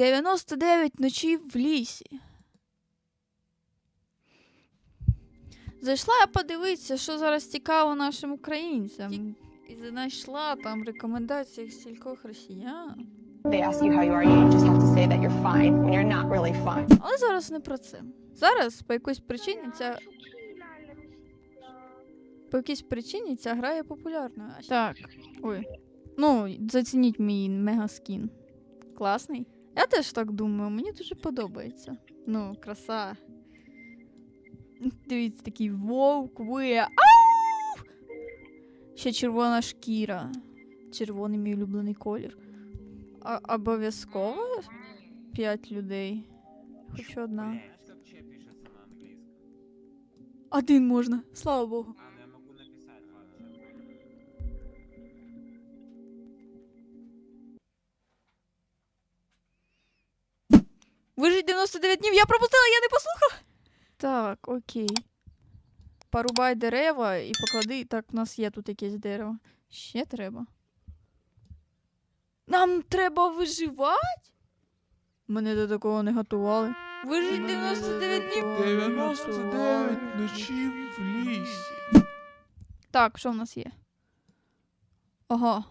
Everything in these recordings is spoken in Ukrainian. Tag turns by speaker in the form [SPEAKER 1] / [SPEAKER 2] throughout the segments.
[SPEAKER 1] 99 ночів в лісі. Зайшла я подивитися, що зараз цікаво нашим українцям. І знайшла там рекомендації стількох росіян. Але зараз не про це. Зараз по якоїсь причині ця. По якійсь причині ця гра є популярною. Так. Ой. Ну, зацініть мій мегаскін. Класний. Я теж так думаю, мені дуже подобається. Ну, краса. Дивіться, такий вовк. Ау! Ще червона шкіра. Червоний мій улюблений колір. А, обов'язково п'ять людей. Хоч одна. Один можна, слава Богу. 99 днів, я пропустила, я не послухала. Так, окей. Порубай дерева і поклади. Так, у нас є тут якесь дерево. Ще треба. Нам треба виживати? Мене до такого не готували. Вижить 99 днів.
[SPEAKER 2] 99 ночів в лісі.
[SPEAKER 1] Так, що в нас є? Ага.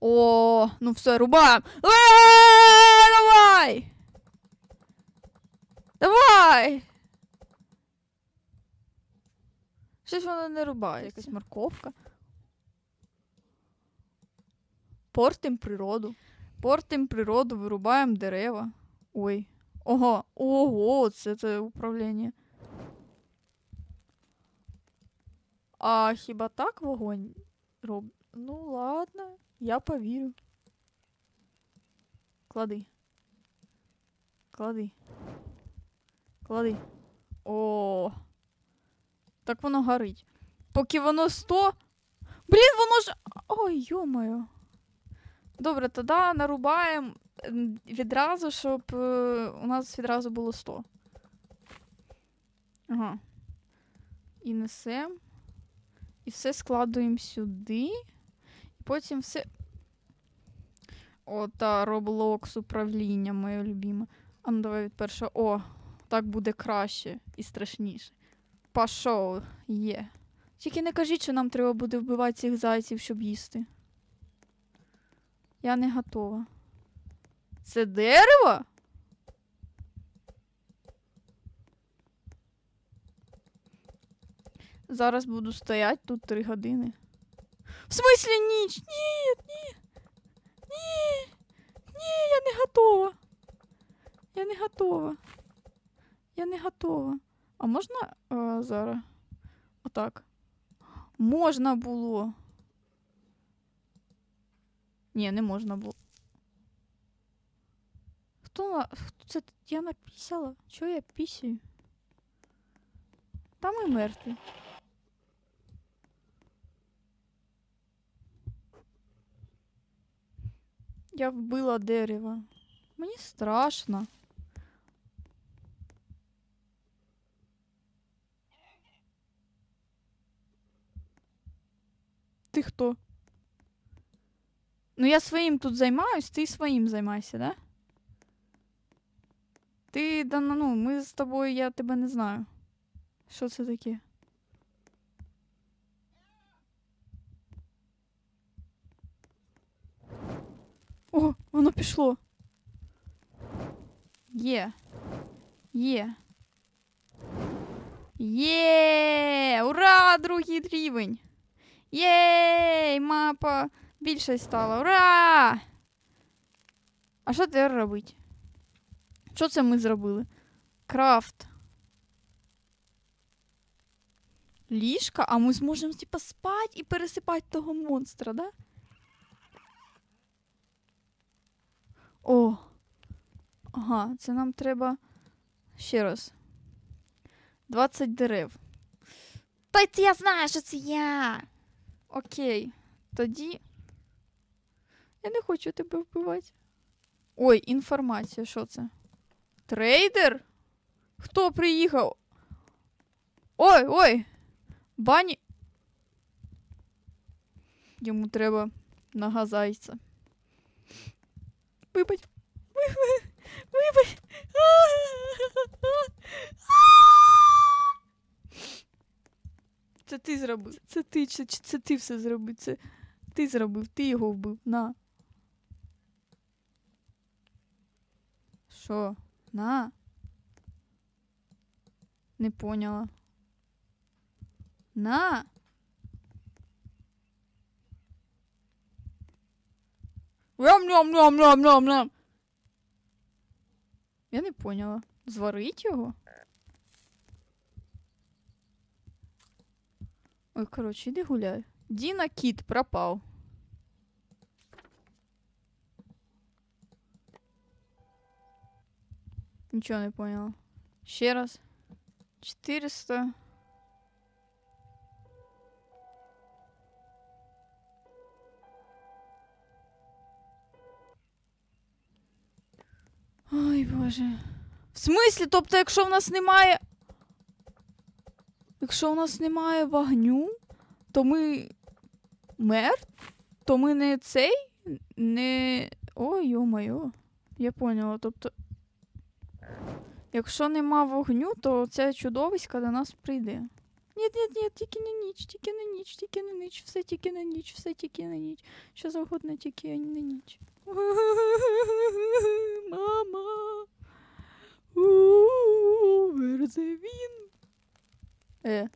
[SPEAKER 1] О, ну все, рубаємо. Е, Давай! Давай! Щось воно не рубає, якась морковка. Портим природу. Портим природу, вирубаємо дерева. Ой. Ого, ого, це, це управління. А хіба так вогонь роб... Ну ладно, я повірю. Клади. Клади. Клади. О. Так воно горить. Поки воно 100. Блін, воно ж. Ой, йомаю. Добре, тоді нарубаємо відразу, щоб е, у нас відразу було 100. Ага. І несемо. І все складуємо сюди. І потім все. О, та Roblox управління моє любиме. А ну давай від першого. О, так буде краще і страшніше. Пішов, є. Тільки не кажіть, що нам треба буде вбивати цих зайців, щоб їсти. Я не готова. Це дерево? Зараз буду стоять тут три години. В смислі ніч? Ні, ні. Ні. Ні, я не готова. Я не готова. Я не готова. А можна е, зараз? Отак. Можна було. Ні, не можна було. Хто це? Я написала? Чого я пісію? Там і мертві. Я вбила дерево. Мені страшно. Хто? Ну, я своїм тут займаюсь, ти своїм займайся, да? Ти, да, ну, ми з тобою, я тебе не знаю. Що це таке? О, воно пішло. Є. Є. Є! Ура! Другий рівень! Єй! Мапа більше стала. Ура! А що тепер робить? Що це ми зробили? Крафт. Ліжка, а ми зможемо типа спати і пересипати того монстра, да? О. Ага, це нам треба ще раз. 20 дерев. Та це я знаю, що це я. Окей, тоді. Я не хочу тебе вбивати. Ой, інформація, що це? Трейдер? Хто приїхав? Ой, ой! Бані. Йому треба нагазайця. Вибач. Вибач. Вибач ти зробив. Це ти, чи це ти все зробив. Це ти зробив, ти його вбив. На. Що? На. Не поняла. На. Рам-рам-рам-рам-рам-рам. Я не поняла. Зварить його? Ой, коротше, іди гуляй. Діна кіт пропав. Нічого не поняла. Ще раз. 400. Ой, боже. В смислі? Тобто, якщо в нас немає. Якщо у нас немає вогню, то ми мертв? То ми не цей? Не. Ой, йо-моє. Я поняла. Тобто. Якщо нема вогню, то ця чудовиська до нас прийде. Ні, ні, ні, тільки не ніч, тільки не ніч, тільки не ніч, все тільки на ніч, все тільки на ніч. Що завгодно, тільки не ніч. Мама. Where's він? Е.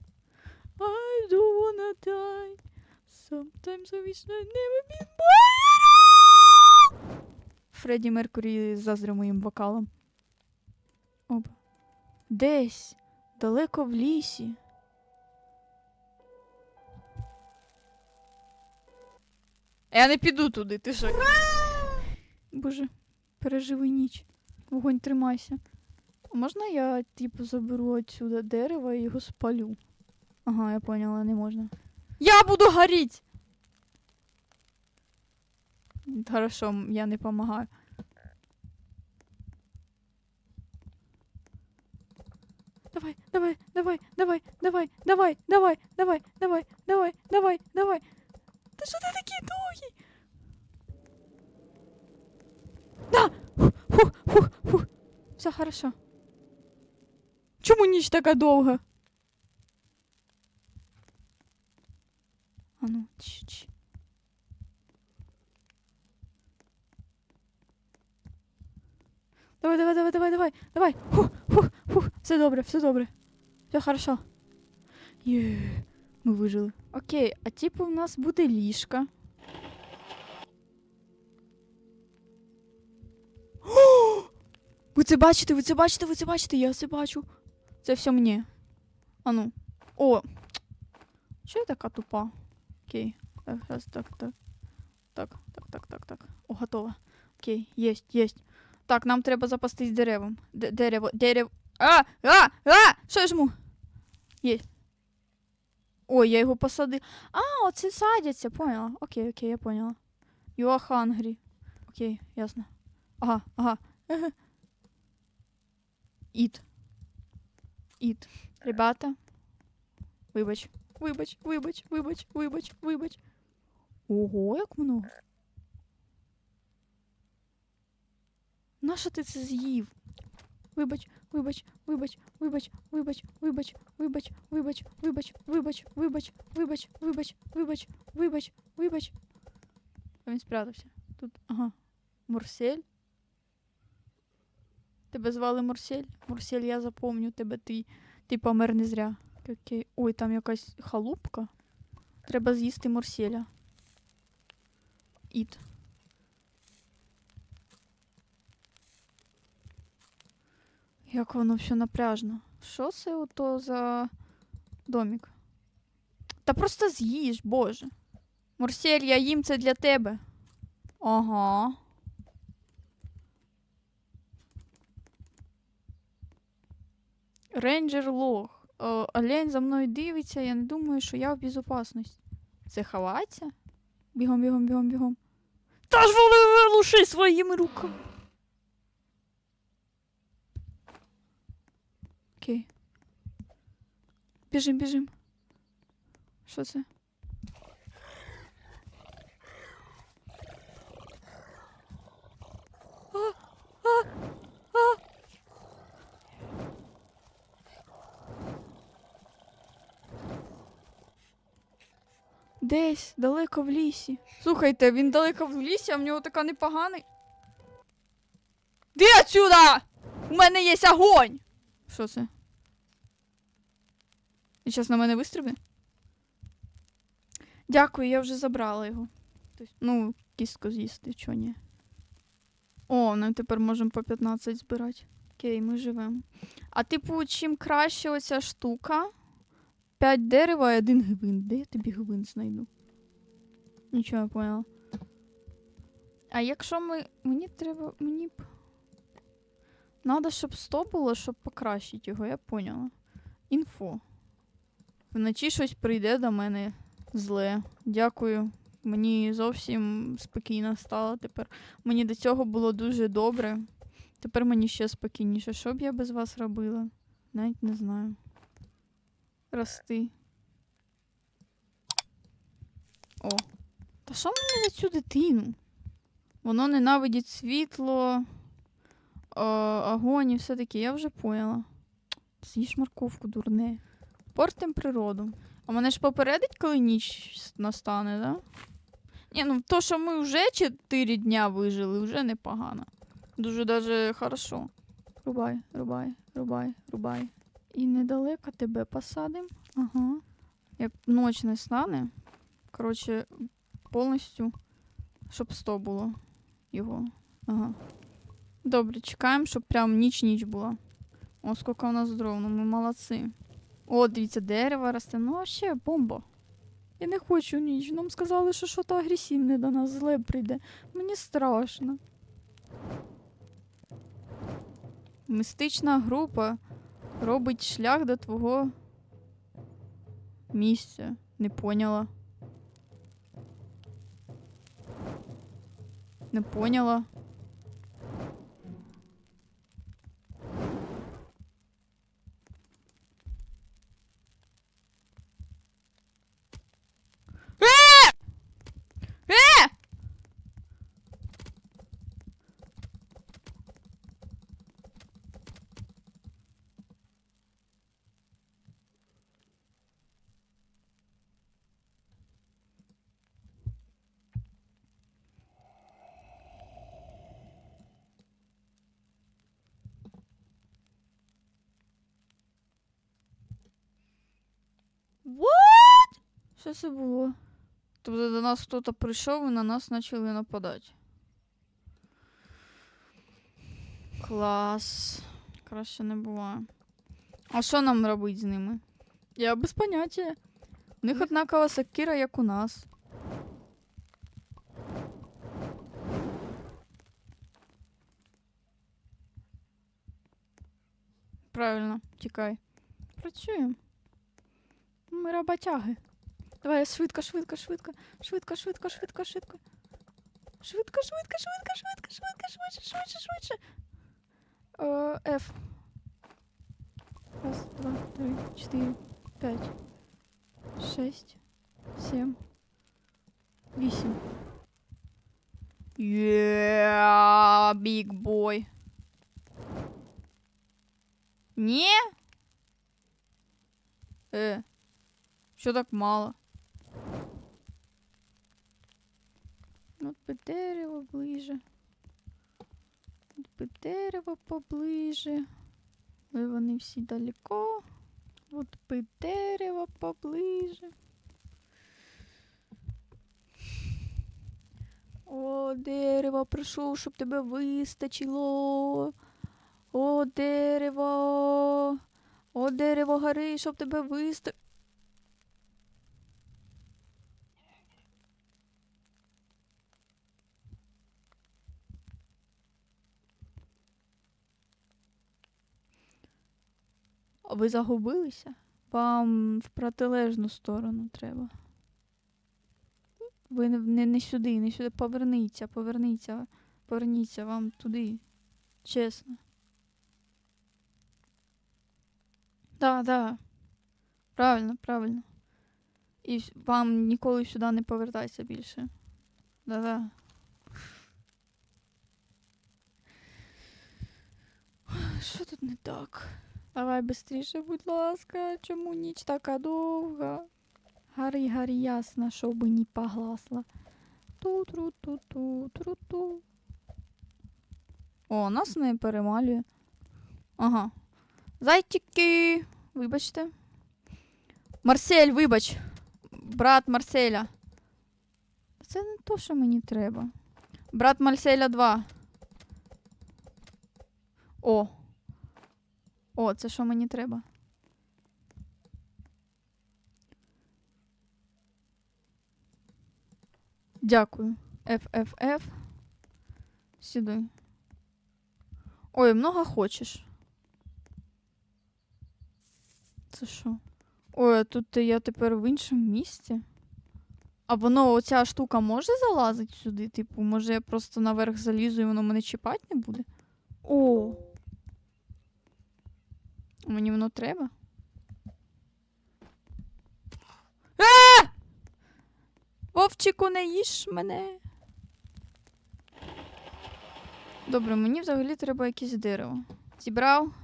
[SPEAKER 1] I don't wanna die. Sometimes I wish I'd never been born. Фредді Меркурі заздрив моїм вокалом. Оп. Десь, далеко в лісі. Я не піду туди, ти що? Боже, переживи ніч. Вогонь тримайся. Можна я, типу, заберу отсюда дерево і його спалю? Ага, я поняла, не можна. Я буду горіть! Хорошо, я не помагаю. Давай, давай, давай, давай, давай, давай, давай, давай, давай, давай, давай, давай. Та що ти такий довгий? Да! Фух, фух, фух. Все хорошо. Чому ніч така довга? А ну, ч ч Давай, давай, давай, давай, давай, давай. Фух, фух, фух. Все добре, все добре. Все хорошо. Є, ми вижили. Окей, а типу в нас буде ліжка. Ви це бачите, ви це бачите, ви це бачите, я це бачу. Це все мені. А ну. О! Чого я така тупа? Окей. Так, раз, так, так. Так, так, так, так, так. О, готово. Окей, єсть, єсть. Так, нам треба запастись деревом. Д- дерево, дерево. А! А! А! Що я жму? Є. Ой, я його посадив. А, оце садяться, поняла. Окей, окей, я поняла. You are hungry. Окей, ясно. Ага, ага. Eat. Eat. Ребята. Вибач. Вибач, вибач, вибач, вибач, вибач. Ого, як много. Нащо ти це з'їв? Вибач, вибач, вибач, вибач, вибач, вибач, вибач, вибач, вибач, вибач, вибач, вибач, вибач, вибач, вибач, вибач. Він спрятався. Тут, ага. Мурсель. Тебе звали Мурсель? Мурсель, я запомню тебе, ти, ти помер не зря. Окей. Ой, там якась халупка. Треба з'їсти Мурселя. Іт. Як воно все напряжно. Що це ото за домик? Та просто з'їж, боже. Мурсель, я їм це для тебе. Ага. Рейнджер лох. Е, Олень за мною дивиться, я не думаю, що я в безопасності. Це ховаться? Бігом, бігом, бігом, бігом. Та ж вони вилуши своїми руками. Окей. Біжим, біжим. Що це? Десь, далеко в лісі. Слухайте, він далеко в лісі, а в нього така непоганий. Де отсюда? У мене є огонь! Що це? І зараз на мене вистрибне? Дякую, я вже забрала його. Тобто, ну, кістку з'їсти, чого ні. О, ну тепер можемо по 15 збирати. Окей, ми живемо. А типу, чим краще оця штука? 5 дерева і один гвинт. Де я тобі гвинт знайду? Нічого не поняла. А якщо ми. Мені треба. Мені б. Надо, щоб 100 було, щоб покращити його, я поняла. Інфо. Вночі щось прийде до мене зле. Дякую. Мені зовсім спокійно стало тепер. Мені до цього було дуже добре. Тепер мені ще спокійніше. Що б я без вас робила? Навіть не знаю. Рости. О. Та що мені за цю дитину? Воно ненавидить світло, е, огонь і все таке. Я вже поняла. З'їж морковку, дурне. Портим природу. А мене ж попередить, коли ніч настане, да? Ні, ну то, що ми вже 4 дня вижили, вже непогано. Дуже даже хорошо. Рубай, рубай, рубай, рубай. І недалеко тебе посадим. Ага. Як ніч не стане. Коротше, повністю, щоб 100 було його. Ага. Добре, чекаємо, щоб прям ніч-ніч була. О, скільки у нас дров, ну ми молодці. О, дивіться, дерево росте. Ну, ще бомба. Я не хочу ніч. Нам сказали, що щось агресивне до нас зле прийде. Мені страшно. Містична група робить шлях до твого місця. Не поняла. Не поняла. Е! Е! What? Що це було? Тобто до нас хтось прийшов і на нас почали нападати. Клас. Краще не буває. А що нам робити з ними? Я без поняття. У них однакова сакіра, як у нас. Правильно, тікай. Працюємо. Ми роботяги. Давай швидко, швидко, швидко, швидко, швидко, швидко, швидко. Швидко, швидко, швидко, швидко, швидко, швидше, швидше, швидше. Е, F. Раз, два, три, четыре, пять, шесть, семь, вісім. Yeah, big boy. Ні? Е. Що так мало? От би дерево ближе. От би дерево поближе. Ви вони всі далеко. От би дерево поближе. О, дерево, прошу, щоб тебе вистачило. О, дерево. О, дерево гори, щоб тебе вистачило. Ви загубилися? Вам в протилежну сторону треба. Ви не, не, сюди, не сюди. Поверніться, поверніться, поверніться вам туди. Чесно. Да, да. Правильно, правильно. І вам ніколи сюди не повертайся більше. Да-да. Що тут не так? Давай быстріше, будь ласка, чому ніч така довга? Гарі, гарі, ясно, щоб не погласла. Ту-тру-ту-ту-тру-ту. О, нас не перемалює. Ага. Зайчики, вибачте. Марсель, вибач. Брат Марселя. Це не то, що мені треба. Брат Марселя 2. О. О, це що мені треба? Дякую. FFF. Сюди. Ой, много хочеш. Це що? Ой, а тут я тепер в іншому місці. А воно, оця штука може залазити сюди? Типу, може я просто наверх залізу і воно мене чіпати не буде? О! Мені воно треба? А! Вовчику, не їж мене. Добре, мені взагалі треба якесь дерево. Зібрав.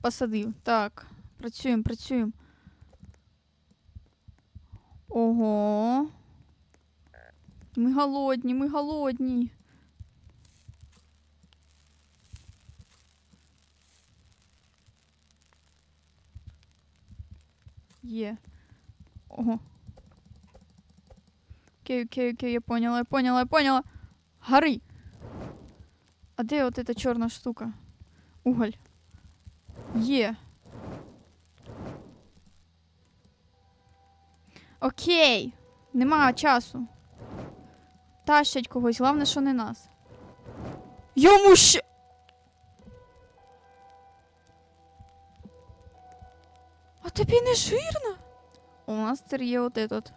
[SPEAKER 1] Посадив. Так. Працюємо, працюємо. Ого. Ми голодні, ми голодні. Є. Ого. Окей, окей, окей, я поняла, я поняла, я поняла. Гори. А де от эта чорна штука? Уголь. Є. Окей. Нема часу. Тащать когось, головне, що не нас. Йому ще. Тобі не жирно? У нас тепер є от этот.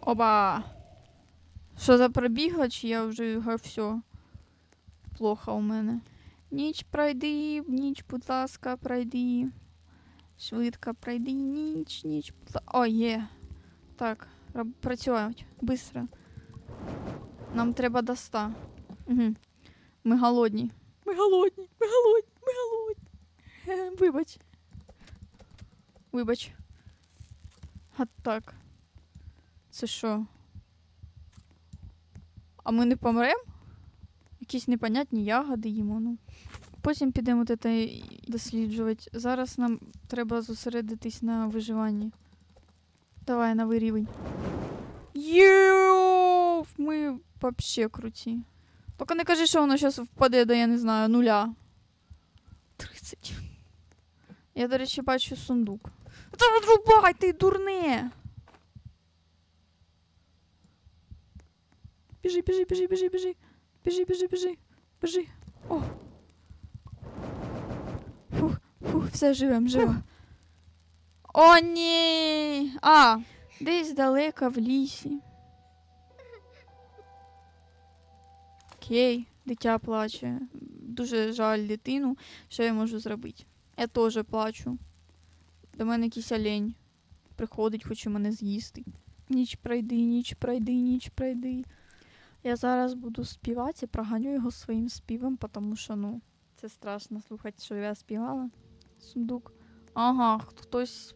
[SPEAKER 1] Оба. Що за пробігла, я вже все. Плохо у мене. Ніч пройди, ніч, будь ласка, пройди. Швидко пройди, ніч, ніч, будь ласка. О, є. Так, працюють. Быстро. Нам треба до ста. Угу. Ми голодні. Ми голодні, ми голодні, ми голодні. Е, Вибач. Вибач. А так. Це що? А ми не помрем? Якісь непонятні ягоди їмо, ну. Потім підемо це досліджувати. Зараз нам треба зосередитись на виживанні. Давай, новий рівень. Єу! Ми вообще круті. Тільки не кажи, що воно зараз впаде до, я не знаю, нуля. 30. Я, до речі, бачу сундук. Та відрубай, ти дурне! Біжи, біжи, біжи, біжи, біжи. Біжи, біжи, біжи. Біжи. О. Фух, фух, все живем, живо. О, ні. А, десь далеко в лісі. Окей, дитя плаче. Дуже жаль дитину. Що я можу зробити? Я теж плачу. До мене якийсь олень. Приходить, хоче мене з'їсти. Ніч пройди, ніч пройди, ніч пройди. Я зараз буду співати і проганю його своїм співом, тому що, ну, це страшно слухати, що я співала. Сундук. Ага, хтось.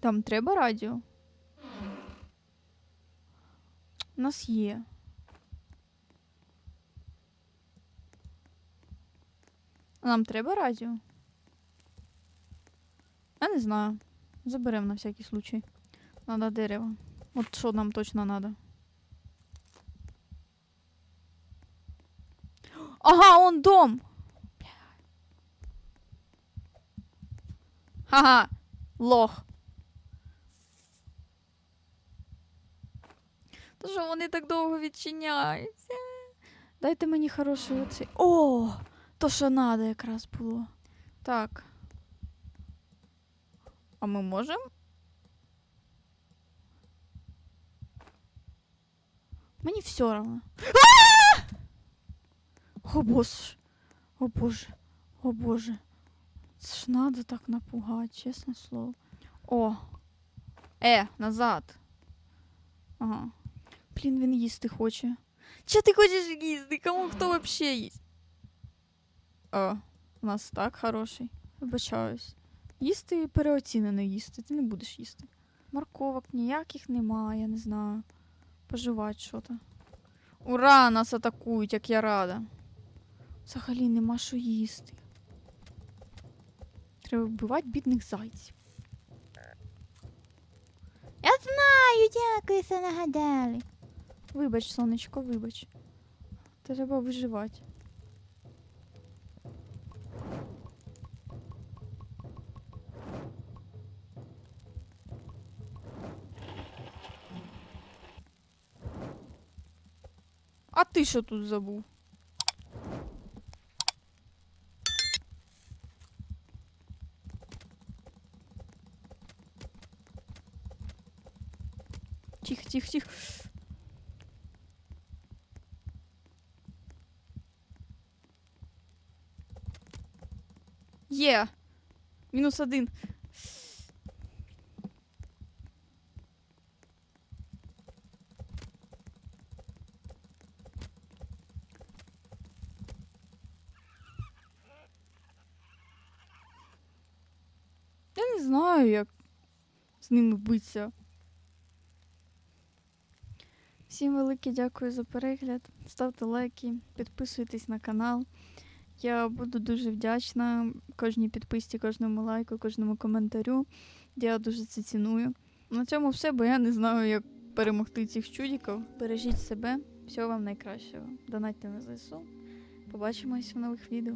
[SPEAKER 1] Там треба радіо? У нас є. Нам треба радіо? Я не знаю. Заберемо на всякий случай. Надо дерево. От що нам точно надо. Ага, он дом. Ага, лох. Та що вони так довго відчиняються? Дайте мені хороший оцей. О! То, що надо якраз було. Так. А ми можемо? Мені все равно. О боже. О боже. О боже. Це ж надо так напугати, чесне слово. О. Е, назад. Ага. Блін, він їсти хоче. Чи ти хочеш їсти? Кому хто вообще їсть? О, у нас так хороший. Вибачаюсь. Їсти переоцінено їсти. Ти не будеш їсти. Морковок ніяких немає, я не знаю. Поживать що-то. Ура! Нас атакують, як я рада. Взагалі нема що їсти. Треба вбивати бідних зайців. Я знаю, дякую, що нагадали. Вибач, сонечко, вибач. Треба виживати. Ти що тут забув? Тихо, тихо, тихо. Є. Мінус один. Я не знаю, як з ними битися. Всім велике дякую за перегляд. Ставте лайки, підписуйтесь на канал. Я буду дуже вдячна кожній підписці, кожному лайку, кожному коментарю. Я дуже це ціную. На цьому все, бо я не знаю, як перемогти цих чудіків. Бережіть себе, всього вам найкращого. Донатьте на ЗСУ. Побачимось в нових відео.